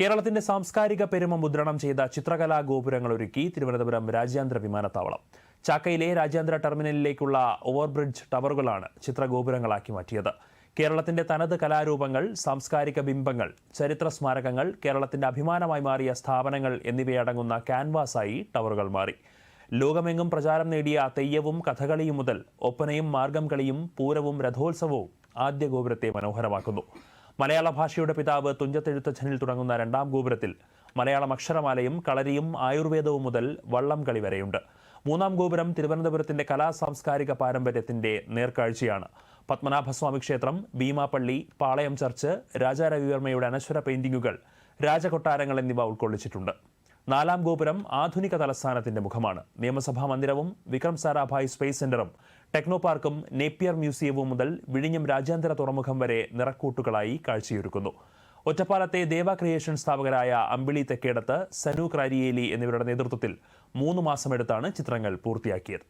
കേരളത്തിന്റെ സാംസ്കാരിക പെരുമ മുദ്രണം ചെയ്ത ചിത്രകലാ ഗോപുരങ്ങൾ ഒരുക്കി തിരുവനന്തപുരം രാജ്യാന്തര വിമാനത്താവളം. ചാക്കയിലെ രാജ്യാന്തര ടെർമിനലിലേക്കുള്ള ഓവർബ്രിഡ്ജ് ടവറുകളാണ് ചിത്രഗോപുരങ്ങളാക്കി മാറ്റിയത്. കേരളത്തിന്റെ തനത് കലാരൂപങ്ങൾ സാംസ്കാരിക ബിംബങ്ങൾ ചരിത്ര സ്മാരകങ്ങൾ കേരളത്തിന്റെ അഭിമാനമായി മാറിയ സ്ഥാപനങ്ങൾ എന്നിവയടങ്ങുന്ന ക്യാൻവാസായി ടവറുകൾ മാറി. ലോകമെങ്ങും പ്രചാരം നേടിയ തെയ്യവും കഥകളിയും മുതൽ ഒപ്പനയും മാർഗം കളിയും പൂരവും രഥോത്സവവും ആദ്യ ഗോപുരത്തെ മനോഹരമാക്കുന്നു. മലയാള ഭാഷയുടെ പിതാവ് തുഞ്ചത്തെഴുത്തച്ഛനിൽ തുടങ്ങുന്ന രണ്ടാം ഗോപുരത്തിൽ മലയാളം അക്ഷരമാലയും കളരിയും ആയുർവേദവും മുതൽ വള്ളം കളി വരെയുണ്ട്. മൂന്നാം ഗോപുരം തിരുവനന്തപുരത്തിന്റെ കലാ സാംസ്കാരിക പാരമ്പര്യത്തിന്റെ നേർക്കാഴ്ചയാണ്. പത്മനാഭസ്വാമി ക്ഷേത്രം ഭീമാപ്പള്ളി പാളയം ചർച്ച് രാജാ രവിവർമ്മയുടെ അനശ്വര പെയിന്റിങ്ങുകൾ രാജകൊട്ടാരങ്ങൾ എന്നിവ ഉൾക്കൊള്ളിച്ചിട്ടുണ്ട്. നാലാം ഗോപുരം ആധുനിക തലസ്ഥാനത്തിന്റെ മുഖമാണ്. നിയമസഭാ മന്ദിരവും വിക്രം സാരാഭായ് സ്പേസ് സെന്ററും ടെക്നോ പാർക്കും നേപ്പിയർ മ്യൂസിയവും മുതൽ വിഴിഞ്ഞം രാജ്യാന്തര തുറമുഖം വരെ നിറക്കൂട്ടുകളായി കാഴ്ചയൊരുക്കുന്നു. ഒറ്റപ്പാലത്തെ ദേവ ക്രിയേഷൻ സ്ഥാപകരായ അമ്പിളി തെക്കേടത്ത് സനു ക്രാരിയേലി എന്നിവരുടെ നേതൃത്വത്തിൽ മൂന്ന് മാസമെടുത്താണ് ചിത്രങ്ങൾ പൂർത്തിയാക്കിയത്.